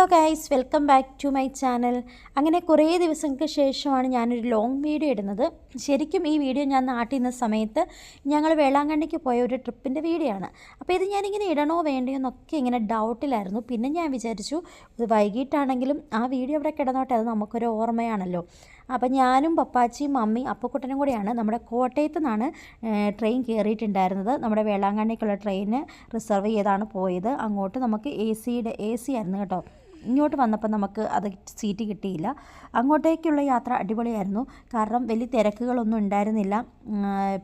Hello guys welcome back to my channel അങ്ങനെ കുറേ ദിവസങ്ങൾക്ക് ശേഷമാണ് ഞാനൊരു ലോങ് വീഡിയോ ഇടുന്നത്. ശരിക്കും ഈ വീഡിയോ ഞാൻ നാട്ടിൽ നിന്ന സമയത്ത് ഞങ്ങൾ വേളാങ്കണ്ണിക്ക് പോയ ഒരു ട്രിപ്പിന്റെ വീഡിയോ ആണ്. അപ്പോൾ ഇത് ഞാനിങ്ങനെ ഇടണോ വേണ്ടയോ എന്നൊക്കെ ഇങ്ങനെ ഡൗട്ടിലായിരുന്നു പിന്നെ ഞാൻ വിചാരിച്ചു ഇത് വൈകിട്ടാണെങ്കിലും ആ വീഡിയോ അവിടെ കിടന്നോട്ടെ. അത് നമുക്കൊരു ഓർമ്മയാണല്ലോ. അപ്പോൾ ഞാനും പപ്പാച്ചിയും മമ്മി അപ്പക്കുട്ടനും കൂടെയാണ് നമ്മുടെ കോട്ടയത്ത് നിന്നാണ് ട്രെയിൻ കയറിയിട്ടുണ്ടായിരുന്നത്. നമ്മുടെ വേളാങ്കണ്ണിക്കുള്ള ട്രെയിന് റിസർവ് ചെയ്താണ് പോയത്. അങ്ങോട്ട് നമുക്ക് എ സിയുടെ എ സി ആയിരുന്നു കേട്ടോ. ഇങ്ങോട്ട് വന്നപ്പോൾ നമുക്ക് അത് സീറ്റ് കിട്ടിയില്ല. അങ്ങോട്ടേക്കുള്ള യാത്ര അടിപൊളിയായിരുന്നു. കാരണം വലിയ തിരക്കുകളൊന്നും ഉണ്ടായിരുന്നില്ല.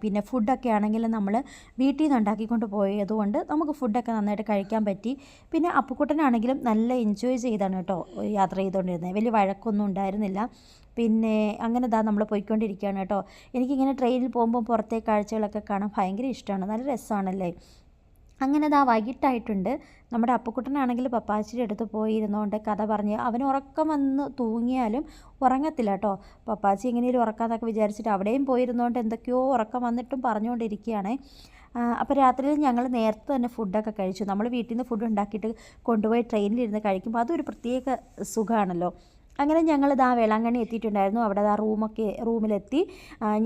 പിന്നെ ഫുഡൊക്കെ ആണെങ്കിൽ നമ്മൾ വീട്ടിൽ നിന്ന് ഉണ്ടാക്കിക്കൊണ്ട് പോയതുകൊണ്ട് നമുക്ക് ഫുഡൊക്കെ നന്നായിട്ട് കഴിക്കാൻ പറ്റി. പിന്നെ അപ്പുക്കുട്ടനാണെങ്കിലും നല്ല എൻജോയ് ചെയ്താണ് കേട്ടോ യാത്ര ചെയ്തുകൊണ്ടിരുന്നത് വലിയ വഴക്കൊന്നും ഉണ്ടായിരുന്നില്ല. പിന്നെ അങ്ങനെ ഇതാ നമ്മൾ പോയിക്കൊണ്ടിരിക്കുകയാണ് കേട്ടോ. എനിക്കിങ്ങനെ ട്രെയിനിൽ പോകുമ്പോൾ പുറത്തെ കാഴ്ചകളൊക്കെ കാണാൻ ഭയങ്കര ഇഷ്ടമാണ് നല്ല രസമാണല്ലേ അങ്ങനെ ദാ വൈകിട്ടായിട്ടുണ്ട്. നമ്മുടെ അപ്പക്കുട്ടനാണെങ്കിൽ പപ്പാച്ചിയുടെ അടുത്ത് പോയി ഇരുന്നുകൊണ്ട് കഥ പറഞ്ഞ് അവൻ ഉറക്കം വന്ന് തൂങ്ങിയാലും ഉറങ്ങത്തില്ല കേട്ടോ. പപ്പാച്ചി എങ്ങനെയും ഉറക്കാന്നൊക്കെ വിചാരിച്ചിട്ട് അവിടെയും പോയിരുന്നുകൊണ്ട് എന്തൊക്കെയോ ഉറക്കം വന്നിട്ടും പറഞ്ഞുകൊണ്ടിരിക്കുകയാണ് അപ്പോൾ രാത്രിയിൽ ഞങ്ങൾ നേരത്തെ തന്നെ ഫുഡൊക്കെ കഴിച്ചു. നമ്മൾ വീട്ടിൽ നിന്ന് ഫുഡ് ഉണ്ടാക്കിയിട്ട് കൊണ്ടുപോയി ട്രെയിനിലിരുന്ന് കഴിക്കുമ്പോൾ അതൊരു പ്രത്യേക സുഖമാണല്ലോ അങ്ങനെ ഞങ്ങളിത് ആ വേളാങ്കണ്ണി എത്തിയിട്ടുണ്ടായിരുന്നു. അവിടെ ആ റൂമൊക്കെ റൂമിലെത്തി.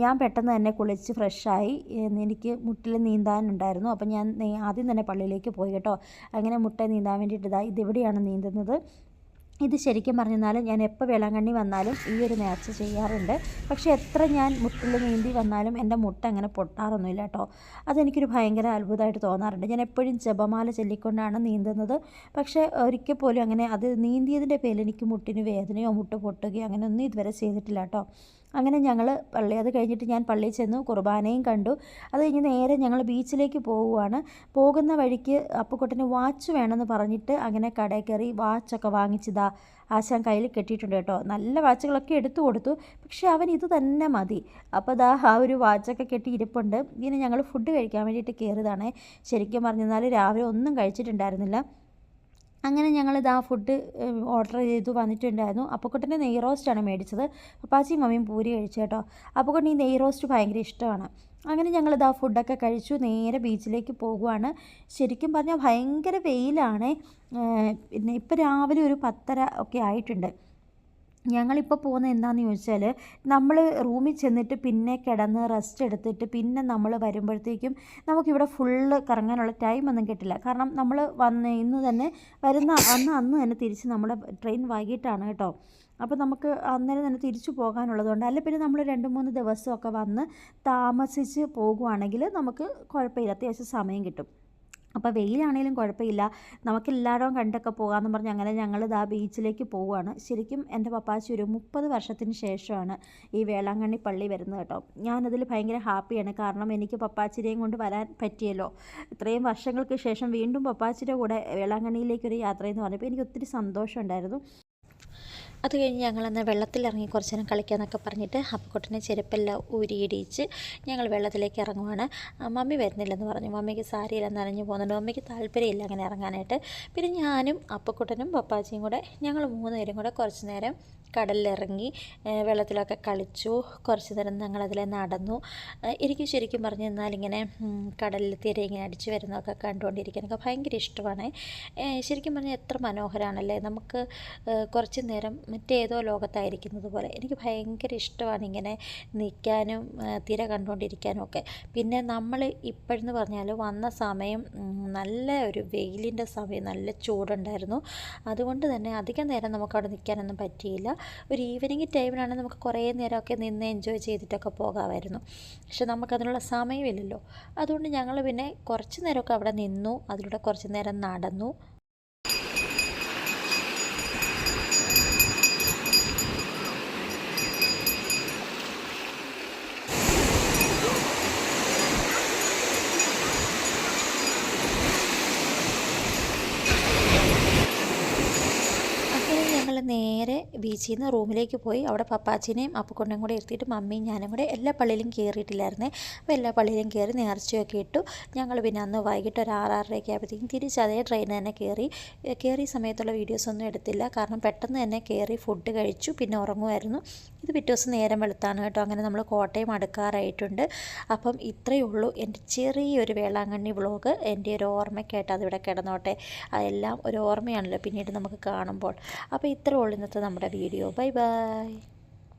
ഞാൻ പെട്ടെന്ന് തന്നെ കുളിച്ച് ഫ്രഷായി. എനിക്ക് മുട്ടിൽ നീന്താനുണ്ടായിരുന്നു. അപ്പം ഞാൻ ആദ്യം തന്നെ പള്ളിയിലേക്ക് പോയി കേട്ടോ. അങ്ങനെ മുട്ട നീന്താൻ വേണ്ടിയിട്ട് ഇതാ ഇതെവിടെയാണ് നീന്തുന്നത്? ഇത് ശരിക്കും പറഞ്ഞാൽ ഞാൻ എപ്പോൾ വേളാങ്കണ്ണി വന്നാലും ഈ ഒരു നേർച്ച ചെയ്യാറുണ്ട്. പക്ഷേ എത്ര ഞാൻ മുട്ടിൽ നീന്തി വന്നാലും എന്റെ മുട്ട അങ്ങനെ പൊട്ടാറൊന്നുമില്ല കേട്ടോ. അതെനിക്കൊരു ഭയങ്കര അത്ഭുതമായിട്ട് തോന്നാറുണ്ട്. ഞാൻ എപ്പോഴും ജപമാല ചൊല്ലിക്കൊണ്ടാണ് നീന്തുന്നത്. പക്ഷേ ഒരിക്കൽ പോലും അങ്ങനെ അത് നീന്തിയതിന്റെ പേരിൽ എനിക്ക് മുട്ടിന് വേദനയോ മുട്ട് പൊട്ടുകയോ അങ്ങനെ ഒന്നും ഇതുവരെ ചെയ്തിട്ടില്ല കേട്ടോ. അങ്ങനെ ഞങ്ങൾ പള്ളി അത് കഴിഞ്ഞിട്ട് ഞാൻ പള്ളിയിൽ ചെന്നു കുർബാനയും കണ്ടു. അത് കഴിഞ്ഞ് നേരെ ഞങ്ങൾ ബീച്ചിലേക്ക് പോവുകയാണ്. പോകുന്ന വഴിക്ക് അപ്പുക്കുട്ടന് വാച്ച് വേണമെന്ന് പറഞ്ഞിട്ട് അങ്ങനെ കടയിൽ കയറി വാച്ചൊക്കെ വാങ്ങിച്ചതാ ആശാൻ കയ്യിൽ കെട്ടിയിട്ടുണ്ട് കേട്ടോ. നല്ല വാച്ചുകളൊക്കെ എടുത്തു കൊടുത്തു. പക്ഷേ അവൻ ഇത് തന്നെ മതി. അപ്പോൾ ദാ ആ ഒരു വാച്ചൊക്കെ കെട്ടി ഇരിപ്പുണ്ട്. ഇങ്ങനെ ഞങ്ങൾ ഫുഡ് കഴിക്കാൻ വേണ്ടിയിട്ട് കയറിയതാണ്. ശരിക്കും പറഞ്ഞാൽ രാവിലെ ഒന്നും കഴിച്ചിട്ടുണ്ടായിരുന്നില്ല. അങ്ങനെ ഞങ്ങൾ ഇതാ ഫുഡ് ഓർഡർ ചെയ്തു വന്നിട്ടുണ്ടായിരുന്നു. അപ്പക്കുട്ടന്റെ നെയ് റോസ്റ്റാണ് മേടിച്ചത്. അപ്പാച്ചി മമ്മിയും പൂരി കഴിച്ചു കേട്ടോ. അപ്പക്കുട്ടൻ ഈ നെയ് റോസ്റ്റ് ഭയങ്കര ഇഷ്ടമാണ്. അങ്ങനെ ഞങ്ങൾ ഇതാ ഫുഡൊക്കെ കഴിച്ചു നേരെ ബീച്ചിലേക്ക് പോകുവാണ്. ശരിക്കും പറഞ്ഞാൽ ഭയങ്കര വെയിലാണ്. പിന്നെ ഇപ്പോൾ രാവിലെ ഒരു പത്തര ഒക്കെ ആയിട്ടുണ്ട്. ഞങ്ങളിപ്പോൾ പോകുന്നത് എന്താണെന്ന് ചോദിച്ചാൽ നമ്മൾ റൂമിൽ ചെന്നിട്ട് പിന്നെ കിടന്ന് റെസ്റ്റ് എടുത്തിട്ട് പിന്നെ നമ്മൾ വരുമ്പോഴത്തേക്കും നമുക്കിവിടെ ഫുള്ള് കറങ്ങാനുള്ള ടൈം ഒന്നും കിട്ടില്ല. കാരണം നമ്മൾ വന്ന് ഇന്ന് തന്നെ വരുന്ന അന്ന് അന്ന് തന്നെ തിരിച്ച് നമ്മുടെ ട്രെയിൻ വൈകിട്ടാണ് കേട്ടോ. അപ്പോൾ നമുക്ക് അന്നേരം തന്നെ തിരിച്ചു പോകാനുള്ളതുകൊണ്ട് അല്ല പിന്നെ നമ്മൾ രണ്ട് മൂന്ന് ദിവസമൊക്കെ വന്ന് താമസിച്ച് പോകുവാണെങ്കിൽ നമുക്ക് കുഴപ്പമില്ല. അത്യാവശ്യം സമയം കിട്ടും. അപ്പോൾ വെയിലാണെങ്കിലും കുഴപ്പമില്ല നമുക്ക് എല്ലാവരും കണ്ടൊക്കെ പോകാമെന്ന് പറഞ്ഞ് അങ്ങനെ ഞങ്ങൾ ഇതാ ബീച്ചിലേക്ക് പോവുകയാണ് ശരിക്കും എന്റെ പപ്പാച്ചി ഒരു മുപ്പത് വർഷത്തിന് ശേഷമാണ് ഈ വേളാങ്കണ്ണി പള്ളി വരുന്നത് കേട്ടോ. ഞാനതിൽ ഭയങ്കര ഹാപ്പിയാണ്. കാരണം എനിക്ക് പപ്പാച്ചിരെയും കൊണ്ട് വരാൻ പറ്റിയല്ലോ. ഇത്രയും വർഷങ്ങൾക്ക് ശേഷം വീണ്ടും പപ്പാച്ചിയുടെ കൂടെ വേളാങ്കണ്ണിയിലേക്കൊരു യാത്രയെന്ന് പറഞ്ഞപ്പോൾ എനിക്ക് ഒത്തിരി സന്തോഷമുണ്ടായിരുന്നു. അത് കഴിഞ്ഞ് ഞങ്ങളന്ന് വെള്ളത്തിലിറങ്ങി കുറച്ച് നേരം കളിക്കാമെന്നൊക്കെ പറഞ്ഞിട്ട് അപ്പക്കുട്ടനെ ചെരുപ്പെല്ലാം ഊരിയിടിച്ച് ഞങ്ങൾ വെള്ളത്തിലേക്ക് ഇറങ്ങുവാണ്. മമ്മി വരുന്നില്ലെന്ന് പറഞ്ഞു. മമ്മിക്ക് സാരിയെല്ലാം നനഞ്ഞു പോകുന്നുണ്ട്. മമ്മിക്ക് താല്പര്യമില്ല അങ്ങനെ ഇറങ്ങാനായിട്ട്. പിന്നെ ഞാനും അപ്പക്കുട്ടനും പപ്പാച്ചിയും കൂടെ ഞങ്ങൾ മൂന്ന് പേരും കൂടെ കുറച്ച് നേരം കടലിലിറങ്ങി വെള്ളത്തിലൊക്കെ കളിച്ചു. കുറച്ച് നേരം ഞങ്ങളതിലെ നടന്നു. എനിക്ക് ശരിക്കും പറഞ്ഞു തന്നാൽ ഇങ്ങനെ കടലിൽ തിര ഇങ്ങനെ അടിച്ച് വരുന്നതൊക്കെ കണ്ടുകൊണ്ടിരിക്കാനൊക്കെ ഭയങ്കര ഇഷ്ടമാണ്. ശരിക്കും പറഞ്ഞാൽ എത്ര മനോഹരമാണല്ലേ നമുക്ക് കുറച്ച് നേരം മറ്റേതോ ലോകത്തായിരിക്കുന്നത് പോലെ. എനിക്ക് ഭയങ്കര ഇഷ്ടമാണ് ഇങ്ങനെ നിൽക്കാനും തിര കണ്ടുകൊണ്ടിരിക്കാനും ഒക്കെ. പിന്നെ നമ്മൾ ഇപ്പോഴെന്ന് പറഞ്ഞാൽ വന്ന സമയം നല്ല ഒരു വെയിലിന്റെ സമയം നല്ല ചൂടുണ്ടായിരുന്നു. അതുകൊണ്ട് തന്നെ അധികം നേരം നമുക്ക് അവിടെ നിൽക്കാനൊന്നും പറ്റിയില്ല. ഒരു ഈവനിങ് ടൈമിലാണ് നമുക്ക് കുറേ നേരമൊക്കെ നിന്ന് എൻജോയ് ചെയ്തിട്ടൊക്കെ പോകാമായിരുന്നു. പക്ഷെ നമുക്കതിനുള്ള സമയമില്ലല്ലോ. അതുകൊണ്ട് ഞങ്ങൾ പിന്നെ കുറച്ച് നേരമൊക്കെ അവിടെ നിന്നു. അതിലൂടെ കുറച്ച് നേരം നടന്നു അങ്ങനെ ഞങ്ങൾ നേരെ ബീച്ചിൽ നിന്ന് റൂമിലേക്ക് പോയി. അവിടെ പപ്പാച്ചിനെയും അപ്പക്കൊണ്ടേയും കൂടെ ഇരുത്തിയിട്ട് മമ്മിയും ഞാനും കൂടെ എല്ലാ പള്ളിയിലും കയറിയിട്ടില്ലായിരുന്നേ അപ്പോൾ എല്ലാ പള്ളിയിലും കയറി നേർച്ചയൊക്കെ ഇട്ടു. ഞങ്ങൾ പിന്നെ അന്ന് വൈകിട്ട് ഒരു ആറാറരയൊക്കെ ആയപ്പോഴത്തേക്കും തിരിച്ച് അതേ ട്രെയിൻ തന്നെ കയറി കയറിയ സമയത്തുള്ള വീഡിയോസൊന്നും എടുത്തില്ല. കാരണം പെട്ടെന്ന് തന്നെ കയറി ഫുഡ് കഴിച്ചു. പിന്നെ ഉറങ്ങുമായിരുന്നു. ഇത് പിറ്റേ ദിവസം നേരം വെളുത്താണ് കേട്ടോ. അങ്ങനെ നമ്മൾ കോട്ടയം അടുക്കാറായിട്ടുണ്ട്. അപ്പം ഇത്രയേ ഉള്ളൂ എന്റെ ചെറിയൊരു വേളാങ്കണ്ണി വ്ളോഗ് എന്റെ ഒരു ഓർമ്മയ്ക്കായിട്ട് അതിവിടെ കിടന്നോട്ടെ. അതെല്ലാം ഒരു ഓർമ്മയാണല്ലോ പിന്നീട് നമുക്ക് കാണുമ്പോൾ. അപ്പോൾ ഇത്രയേ ഉള്ളൂ ഇന്നത്തെ നമ്മുടെ വീഡിയോ. Bye bye.